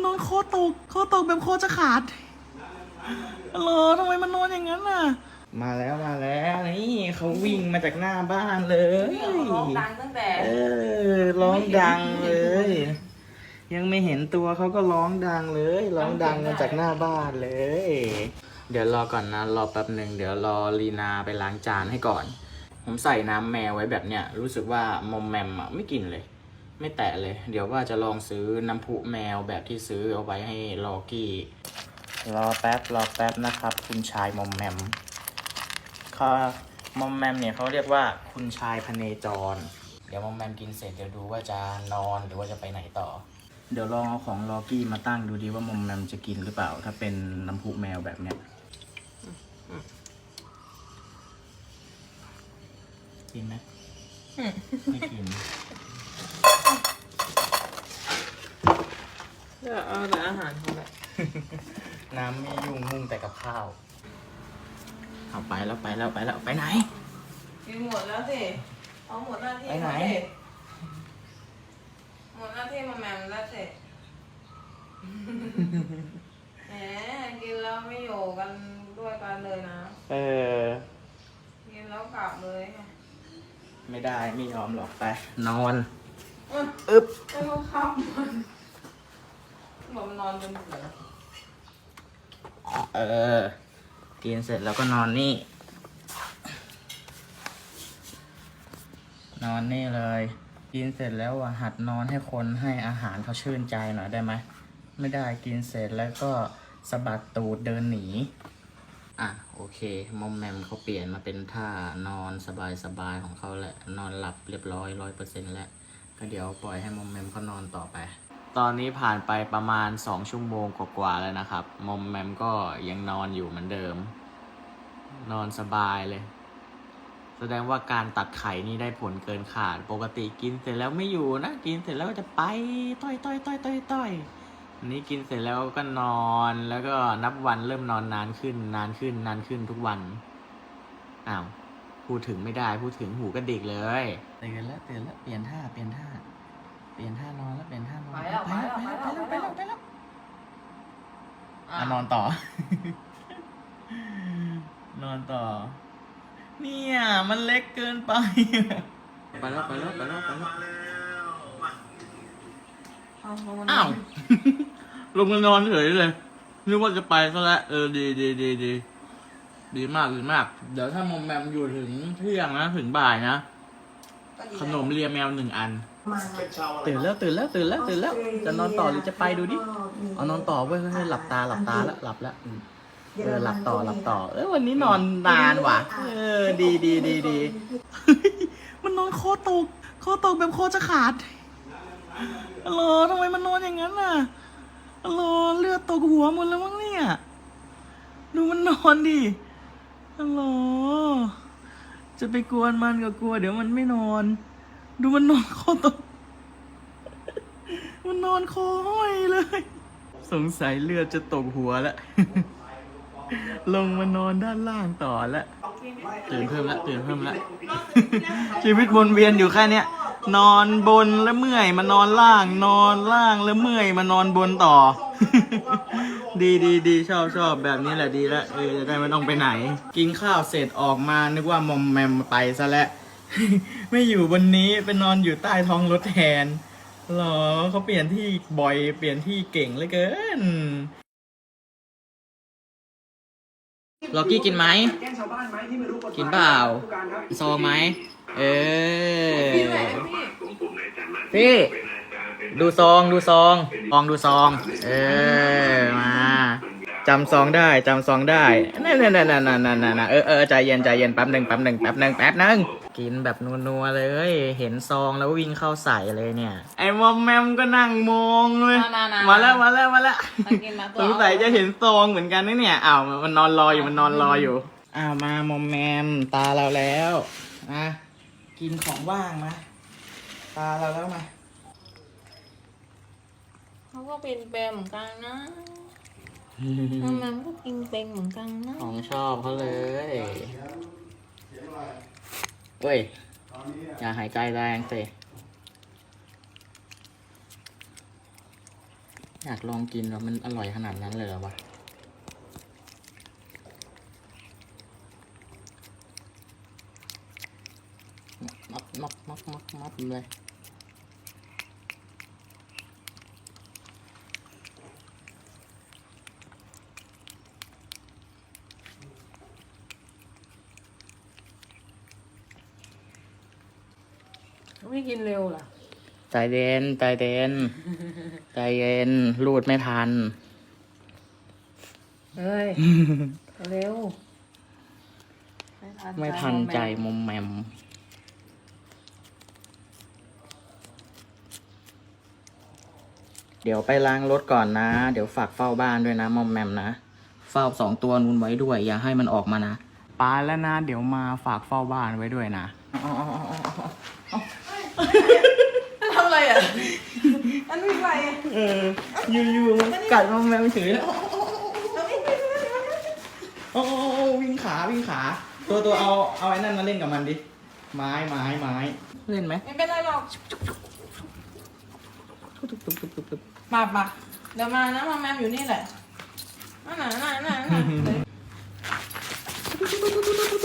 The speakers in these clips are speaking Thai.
มันนอนคอตกคอตกแบบคอจะขาดเหรอทำไมมันนอนอย่างนั้นน่ะ มาแล้วมาแล้วนี่เขาวิ่งมาจากหน้าบ้านเลยร้องดังตั้งแต่ เออร้องดังเลย ยังไม่เห็นตัวเขาก็ร้องดังเลยร้องดังมาจากหน้าบ้านเลย เดี๋ยวรอก่อนนะรอแป๊บหนึ่งเดี๋ยวรอลีนาไปล้างจานให้ก่อน ผมใส่น้ำแมวไว้แบบเนี้ยรู้สึกว่ามอมแมมอะไม่กินเลย ไม่แตะเลย เดี๋ยวว่าจะลองซื้อน้ำพุแมวแบบที่ซื้อเอาไว้ให้ลอกี้ รอแป๊บรอแป๊บนะครับ คุณชายมอมแมมเขามอมแมมเนี่ยเขาเรียกว่าคุณชายพเนจร เดี๋ยวมอมแมมกินเสร็จเดี๋ยวดูว่าจะนอนหรือว่าจะไปไหนต่อ เดี๋ยวลองเอาของลอกี้มาตั้งดูดีว่ามอมแมมจะกินหรือเปล่า ถ้าเป็นน้ำพุแมวแบบเนี้ยกินไหมไม่กิน เดี๋ยวเอาแต่อาหารเขาแหละน้ำไม่ยุ่งมุ่งแต่กับข้าว เอาไปแล้วไปแล้วไปแล้วไปไหน กินหมดแล้วสิ เอาหมดหน้าที่ไปไหนแล้วสิหมดหน้าที่มาแมมแล้วสิ แหมกินแล้วไม่อยู่กันด้วยกันเลยนะ เออ กินแล้วกลับเลยไงไม่ได้ไม่ยอมหรอกไป นอนอืมอึ๊บ ไม่ต้องข้ามมัน บอกมันนอนจนเบื่อเออ กินเสร็จแล้วก็นอนนี่ นอนนี่เลย กินเสร็จแล้วอะหัดนอนให้คนให้อาหารเขาชื่นใจหน่อยได้ไหม ไม่ได้กินเสร็จแล้วก็สะบัดตูดเดินหนี อะโอเค มอมแมมเขาเปลี่ยนมาเป็นท่านอนสบายๆของเขาแหละ นอนหลับเรียบร้อยร้อยเปอร์เซ็นต์แล้ว ก็เดี๋ยวปล่อยให้มอมแมมเขานอนต่อไป ตอนนี้ผ่านไปประมาณ2ชั่วโมงกว่าๆแล้วนะครับ มอมแมมก็ยังนอนอยู่เหมือนเดิม นอนสบายเลย แสดงว่าการตัดไข่นี่ได้ผลเกินขาด ปกติกินเสร็จแล้วไม่อยู่นะ กินเสร็จแล้วก็จะไปต้อยต้อยต้อยต้อยต้อยอันนี้กินเสร็จแล้วก็นอนแล้วก็นับวันเริ่มนอนนานขึ้น นานขึ้นนานขึ้นทุกวันอ้าวพูดถึงไม่ได้พูดถึงหูกระดิกเลยเตือนแล้วเตือนแล้วเปลี่ยนท่าเปลี่ยนท่า ลี่ยนท่านอนแล้วเปลี่ยนท่านอนไปแล้วไปแล้วไปแล้วไปแล้วไปแล้วอะอะนอนต่อ นอนต่อ เนี่ยมันเล็กเกินไป ไปแล้วไปแล้วไปแล้วไปแล้วเอาลงมาอ้าว ลงมานอนเฉยเลยนึกว่าจะไปซะแล้วเออดีดีดีดีดีมากดีมาก เดี๋ยวถ้ามอมแมมอยู่ถึงเที่ยงนะถึงบ่ายนะ ก็ดีขนมเลียแมวหนึ่งอัน ตื่นแล้วตื่นแล้วตื่นแล้วตื่นแล้ว จะนอนต่อหรือจะไปดูดิเอานอนต่อเว้ยเฮ้ยหลับตาหลับตาแล้วหลับแล้วอืมเออหลับต่อหลับต่อ เออวันนี้นอนนานว่ะ เออ ดีดีดีดีมันนอนคอตกคอตกแบบคอจะขาดเหรอทำไมมันนอนอย่างนั้นน่ะเหรอเลือดตกหัวหมดแล้วมั้งเนี่ย ดูมันนอนดิเหรอจะไปกวนมันก็กลัว เดี๋ยวมันไม่นอน ดูมันนอนคอตกมันนอนคอห้อยเลย สงสัยเลือดจะตกหัวแล้วลงมานอนด้านล่างต่อแล้วตื่นเพิ่มแล้วตื่นเพิ่มแล้วชีวิตวนเวียนอยู่แค่เนี้ยนอนบนแล้วเมื่อยมานอนล่าง นอนล่างแล้วเมื่อยมานอนบนต่อ ดีดีดีชอบชอบแบบนี้แหละดีล้วเออจะได้ไม่ต้องไปไหน กินข้าวเสร็จออกมานึกว่ามอมแมมไปซะแล้ว ไม่อยู่บนนี้ไปนอนอยู่ใต้ท้องรถแทนเหรอเขาเปลี่ยนที่บ่อยเปลี่ยนที่เก่งเหลือเกินล็อกกี้กินไหม กินเปล่า ซองไหม เออพี่ไหนพี่ดูซองดูซองซองดูซอง เออ มา จำซองได้จำซองได้นั่นนั่นนั่นนั่นนั่นนั่นเออเออใจเย็นใจเย็นแป๊บหนึ่งแป๊บหนึ่งแป๊บหนึ่งแป๊บหนึ่งกินแบบนัวๆเลย เห็นซองแล้ววิ่งเข้าใส่เลยเนี่ย ไอ้มอมแมมก็นั่งมองเลยมาแล้วมาแล้วมาแล้วมากินมาตัวสงสัยจะเห็นซองเหมือนกันนะเนี่ยอ้าวมันนอนรออยู่มันนอนรออยู่อ้าวมามอมแมมตาเราแล้วมากินของว่างมาตาเราแล้วมาเขาก็เป็นแปรเหมือนกันนะ มันก็กินเป็นเหมือนกันนะของชอบเขาเลยเว้ย อย่าหายใจแรงสิอยากลองกินว่ามันอร่อยขนาดนั้นเลยเหรอวะมับมับมับมับมับเลย ไม่กินเร็วล่ะใจเย็นใจเย็นใจเย็นรูดไม่ทันเฮ้ย เร็ว ไม่ทันใจมอมแมมเดี๋ยวไปล้างรถก่อนนะ เดี๋ยวฝากเฝ้าบ้านด้วยนะ มอมแมมนะ เฝ้าสองตัวนู้นไว้ด้วย อย่าให้มันออกมานะปาแล้วนะ เดี๋ยวมาฝากเฝ้าบ้านไว้ด้วยนะ ทำอะไรอะ อันวิ่งไปอะเอออยู่ๆมันกัดมอมแมมเฉยแล้วโอ้โอ้วิ่งขาวิ่งขา ตัวตัวเอาเอาไอ้นั่นมาเล่นกับมันดิ ไม้ไม้ไม้เล่นไหมไม่เป็นไรหรอก ตุ๊บตุ๊บตุ๊บตุ๊บตุ๊บ มาปะเดี๋ยวมานะมาแมมอยู่นี่แหละนั่นน่ะนั่นน่ะนั่นน่ะ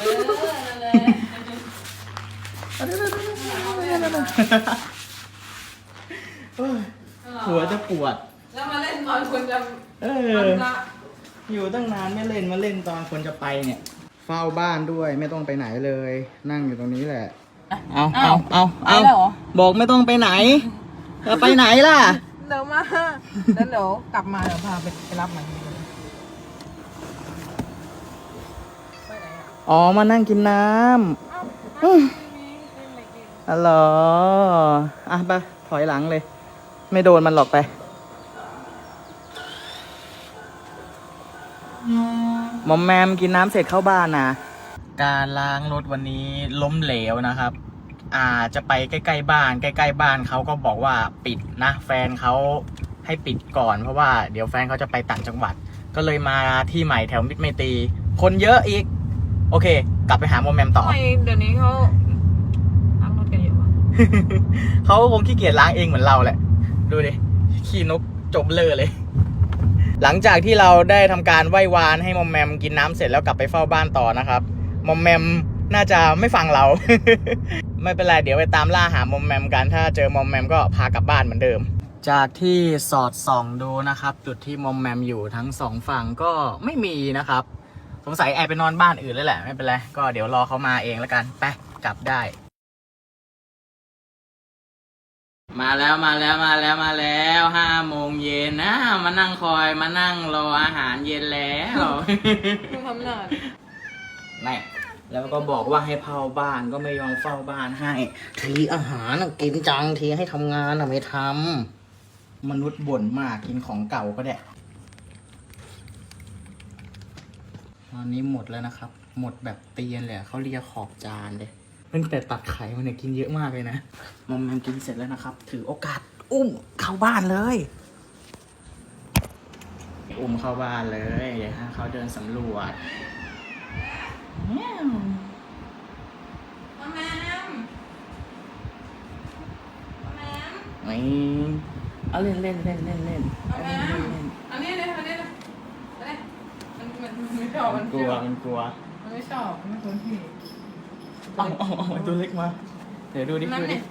เออนั่นเลยเอ้ย หัวจะปวด แล้วมาเล่นตอนคนจะเออ อยู่ตั้งนานไม่เล่นมาเล่นตอนคนจะไปเนี่ย เฝ้าบ้านด้วยไม่ต้องไปไหนเลย นั่งอยู่ตรงนี้แหละ เอาเอาเอาเอาบอกไม่ต้องไปไหนจะไปไหนล่ะ เดี๋ยวมาแล้วเดี๋ยวกลับมาเดี๋ยวพาไปไปรับมันไปไหนอะอ๋อ มานั่งกินน้ำ อ๋อเหรออะไปถอยหลังเลย ไม่โดนมันหรอกไป มอมแมมกินน้ำเสร็จเข้าบ้านนะ การล้างรถวันนี้ล้มเหลวนะครับ อ่าจะไปใกล้ๆบ้าน ใกล้ๆบ้านเขาก็บอกว่าปิดนะ แฟนเขาให้ปิดก่อนเพราะว่าเดี๋ยวแฟนเขาจะไปต่างจังหวัด ก็เลยมาที่ใหม่แถวมิตรไมตรีคนเยอะอีก โอเค กลับไปหามอมแมมต่อ ทำไมเดี๋ยวนี้เขาล้างรถกันอยู่วะ เขาคงขี้เกียจล้างเองเหมือนเราแหละ ดูดิขี้นกจบเลอเลย หลังจากที่เราได้ทำการไหว้วานให้มอมแมมกินน้ำเสร็จแล้วกลับไปเฝ้าบ้านต่อนะครับมอมแมมน่าจะไม่ฟังเรา ไม่เป็นไรเดี๋ยวไปตามล่าหามอมแมมกันถ้าเจอมอมแมมก็พากลับบ้านเหมือนเดิม จากที่สอดส่องดูนะครับ จุดที่มอมแมมอยู่ทั้งสองฝั่งก็ไม่มีนะครับ สงสัยแอบไปนอนบ้านอื่นแล้วแหละไม่เป็นไรก็เดี๋ยวรอเขามาเองแล้วกันไปกลับได้ มาแล้วมาแล้วมาแล้วมาแล้วห้าโมงเย็นนะมานั่งคอยมานั่งรออาหารเย็นแล้วมึงทำหน้าดิไม่แล้วก็บอกว่าให้เฝ้าบ้านก็ไม่ยอมเฝ้าบ้านให้ ทีอาหารน่ะกินจังทีให้ทำงานน่ะไม่ทำมนุษย์บ่นมากกินของเก่าก็ได้ตอนนี้หมดแล้วนะครับ หมดแบบเตียนเลยอะเขาเลียขอบจานเลย ตั้งแต่ตัดไข่มันเนี่ยกินเยอะมากเลยนะมอมแมมกินเสร็จแล้วนะครับ ถือโอกาส อุ้มเข้าบ้านเลย อุ้มเข้าบ้านเลยเดี๋ยวให้เขาเดินสำรวจมาแมมมาแมมนี่เอาเล่นเล่นเล่นเล่นเล่นมาเอาแมเล่นมเล่นเล่นอันนี้เลยอันนี้เลยอันนี้มันมันมันไม่ชอบมัมันนกลัวมันกลัวมันไม่ชอบมันไม่คุ้นที่ เอาเอาเอาเอาตัวเล็กมา เดี๋ยวดูดิแมมดูดิเนี่ย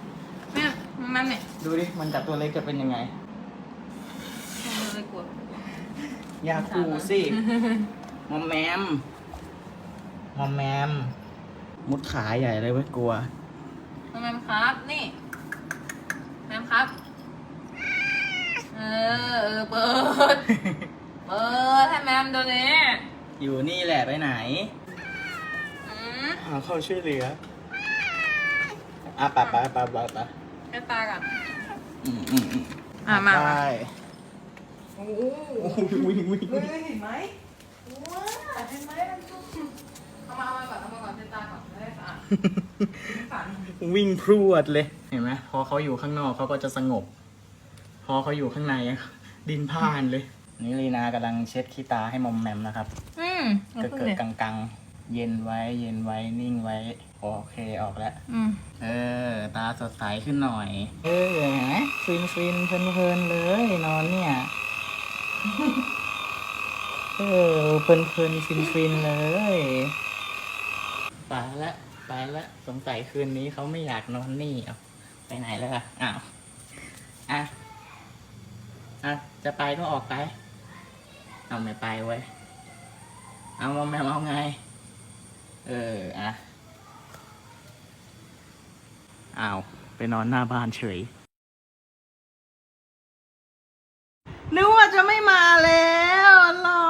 แม่แมมเนี่ยดูดิมันจากตัวเล็กจะเป็นยังไง มันเลยกลัวอยาคูสิมอมแมมมอมแมม มุดขาใหญ่เลยเว้ยกลัว แมมครับนี่แมมครับ เออเออเปิด เปิดให้แมมตัวนี้ อยู่นี่แหละไปไหนอืม หาเข้าช่วยเหลืออะไปไปไปไปไปแค่ตากันอืมอืมอืมอะมาไปโอ้โหโอ้โหวิ่งวิ่งเฮ้วิ่งยเห็นไหมว้าเห็นไหมมันจุ๊บเอามาเอามาก่อนเอามาก่อนเช็ดตาก่อนจะได้สะอาดฝันวิ่งพรวดเลย เห็นไหมพอเขาอยู่ข้างนอกเขาก็จะสงบ พอเขาอยู่ข้างในอะดินพ่านเลย นี่ลีนากำลังเช็ดขี้ตาให้มอมแมมนะครับ อืมเกิดเกิดกังๆ เย็นไว้ เย็นไว้ นิ่งไว้ โอเคออกแล้ว อืมเออ ตาสดใสขึ้นหน่อย เออเห็นไหมฟินฟินเพลินเพลินเลยนอนเนี่ย เออเพลินเพลินฟินฟินๆเลยไปละไปละสงสัยคืนนี้เขาไม่อยากนอนนี่เอาไปไหนแล้วล่ะอ้าวอะอะจะไปก็ออกไป เอาไม่ไปเว้ย เอามอมแมมเอาไง เออ อะ อ้าว ไปนอนหน้าบ้านเฉย นึกว่าจะไม่มาแล้วน้อ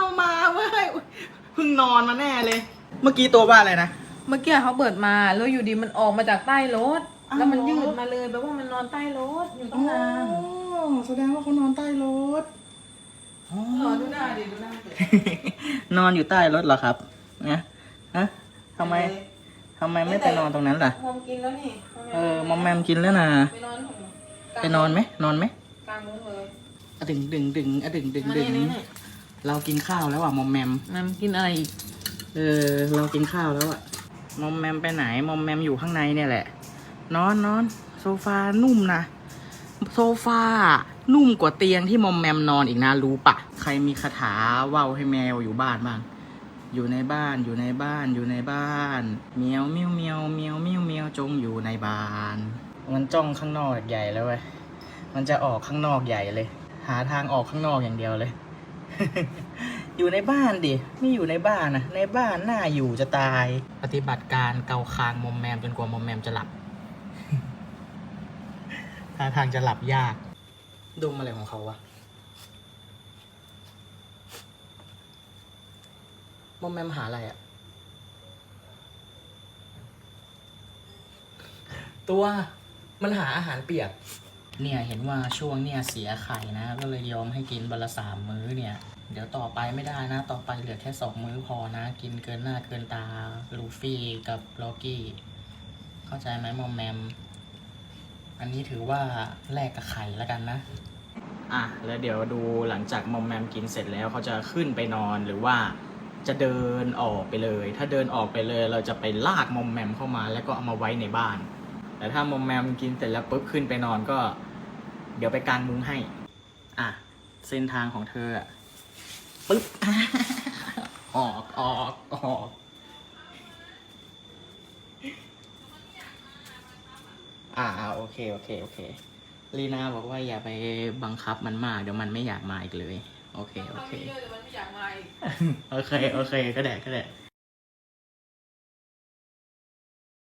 งมาเว้ยเพิ่งนอนมาแน่เลย เมื่อกี้ตัวว่าอะไรนะ เมื่อกี้เขาเปิดมาแล้วอยู่ดีมันออกมาจากใต้รถ อ้าว แล้วมันยืดมาเลยแปลว่ามันนอนใต้รถอยู่ตั้งนานแสดงว่าเขานอนใต้รถอ๋อเออดูหน้าดิดูหน้าดิ นอนอยู่ใต้รถเหรอครับ นะ ฮะทำไมทำไมไม่ไปนอนตรงนั้นล่ะ มอมกินแล้วนี่เออมอมแมมกินแล้วนะไปนอนของไปนอนไหมนอนไหมกลางมุ้งเลยอะดึงดึงดึงอะดึงดึงดึงนี่นี่เรากินข้าวแล้วอะมอมแมมมันกินอะไรอีกเออ เรากินข้าวแล้วอะมอมแมมไปไหนมอมแมมอยู่ข้างในเนี่ยแหละ นอนนอนโซฟานุ่มนะโซฟานุ่มกว่าเตียงที่มอมแมมนอนอีกนะรู้ปะ ใครมีคาถาว่าวให้แมวอยู่บ้านบ้าง อยู่ในบ้านอยู่ในบ้านอยู่ในบ้านเมียวเมียวเมียวเมียวเมียวเมียวจงอยู่ในบ้าน มันจ้องข้างนอกใหญ่แล้วเว้ยมันจะออกข้างนอกใหญ่เลย หาทางออกข้างนอกอย่างเดียวเลย อยู่ในบ้านดิไม่อยู่ในบ้านนะในบ้านน่าอยู่จะตาย ปฏิบัติการเกาคางมอมแมมจนกว่ามอมแมมจะหลับท่าทางจะหลับยากดมอะไรของเขาวะ มอมแมมหาอะไรอะตัวมันหาอาหารเปียก เนี่ยเห็นว่าช่วงเนี่ยเสียไข่นะ ก็เลยยอมให้กินวันละสามมื้อเนี่ย เดี๋ยวต่อไปไม่ได้นะ ต่อไปเหลือแค่สองมื้อพอนะ กินเกินหน้าเกินตาลูฟี่กับล็อกกี้ เข้าใจไหมมอมแมม อันนี้ถือว่าแลกกับไข่แล้วกันนะ อะแล้วเดี๋ยวดูหลังจากมอมแมมกินเสร็จแล้วเขาจะขึ้นไปนอนหรือว่า จะเดินออกไปเลย ถ้าเดินออกไปเลย เราจะไปลากมอมแมมเข้ามา แล้วก็เอามาไว้ในบ้าน แต่ถ้ามอมแมมกินเสร็จแล้วปุ๊บขึ้นไปนอนก็ เดี๋ยวไปกางมุ้งให้ อะ เส้นทางของเธออะปึ๊บออกออกออกอ่าอ่าโอเค โอเค โอเคลีนาบอกว่าอย่าไปบังคับมันมาก เดี๋ยวมันไม่อยากมาอีกเลย โอเค โอเคทำเยอะแต่มันไม่อยากมาอีกโอเค โอเค ก็ได้ก็ได้